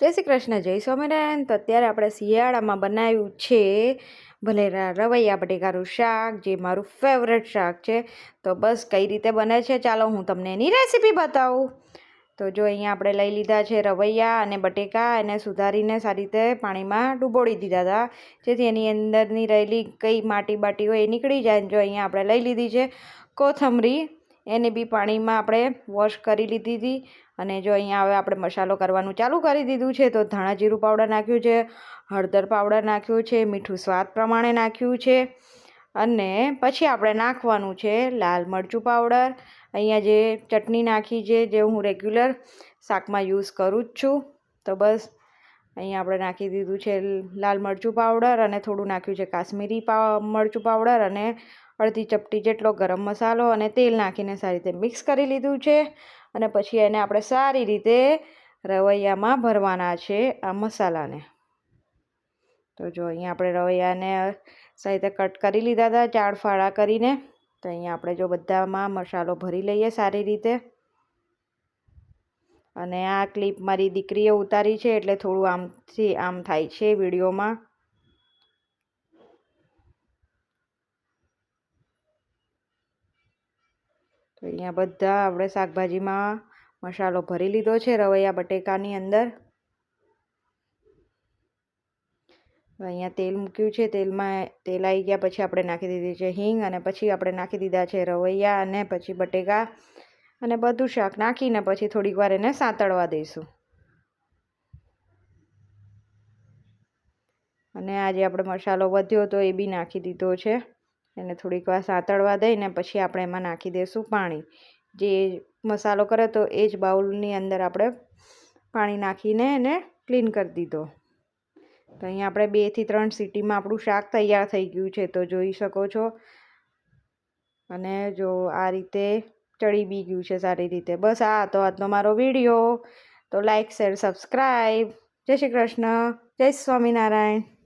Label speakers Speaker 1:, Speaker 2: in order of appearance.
Speaker 1: જય શ્રી કૃષ્ણ, જય સ્વામિનારાયણ. તો અત્યારે આપણે શિયાળામાં બનાવ્યું છે ભલેરા રવૈયા બટેકાનું શાક, જે મારું ફેવરેટ શાક છે. તો બસ કઈ રીતે બને છે, ચાલો હું તમને એની રેસીપી બતાવું. તો જો અહીંયા આપણે લઈ લીધા છે રવૈયા અને બટેકા, એને સુધારીને સારી રીતે પાણીમાં ડૂબોળી દીધા હતા. જેથી એની અંદરની રહેલી કઈ માટી બાટી હોય એ નીકળી જાય જો અહીંયા આપણે લઈ લીધી છે કોથમરી. એને બી પાણીમાં આપણે વોશ કરી લીધી હતી. અને જો અહીંયા હવે આપણે મસાલો કરવાનું ચાલુ કરી દીધું છે, તો ધાણા જીરું પાવડર નાખ્યું છે, હળદર પાવડર નાખ્યું છે, મીઠું સ્વાદ પ્રમાણે નાખ્યું છે. અને પછી આપણે નાખવાનું છે લાલ મરચું પાવડર. અહીંયા જે ચટણી નાખી છે, જે હું રેગ્યુલર શાકમાં યુઝ કરું જ છું. તો બસ, અહીંયા આપણે નાખી દીધું છે લાલ મરચું પાવડર અને થોડું નાખ્યું છે કાશ્મીરી પા, મરચું પાવડર અને અડધી ચપટી જેટલો ગરમ મસાલો અને તેલ નાખીને સારી રીતે મિક્સ કરી લીધું છે. અને પછી એને આપણે સારી રીતે રવૈયામાં ભરવાના છે આ મસાલાને. તો જો અહીંયા આપણે રવૈયાને સારી રીતે કટ કરી લીધા હતા ચાર ફાળા કરીને. તો અહીંયા આપણે જો બધામાં મસાલો ભરી લઈએ સારી રીતે. અને આ ક્લિપ મારી દીકરીએ ઉતારી છે એટલે થોડું આમથી આમ થાય છે વિડીયોમાં. તો અહીંયા બધા આપણે શાકભાજીમાં મસાલો ભરી લીધો છે રવૈયા બટેકાની અંદર. અહીંયા તેલ મૂક્યું છે. તેલમાં તેલ આવી ગયા પછી આપણે નાખી દીધી છે હિંગ અને પછી આપણે નાખી દીધા છે રવૈયા અને પછી બટેકા અને બધું શાક નાખીને પછી થોડીક વાર એને સાંતળવા દઈશું. અને આજે આપણે મસાલો વધ્યો તો એ બી નાખી દીધો છે. એને થોડીક વાર સાંતળવા દઈને પછી આપણે એમાં નાખી દઈશું પાણી. જે મસાલો કરે તો એ જ બાઉલની અંદર આપણે પાણી નાખીને એને ક્લીન કરી દીધો. તો અહીંયા આપણે બેથી ત્રણ સિટીમાં આપણું શાક તૈયાર થઈ ગયું છે, તો જોઈ શકો છો. અને જો આ રીતે ચડી બી ગયું છે સારી રીતે. બસ આ તો આજનો મારો વીડિયો. તો લાઈક, શેર, સબસ્ક્રાઈબ. જય શ્રી કૃષ્ણ. જય સ્વામિનારાયણ.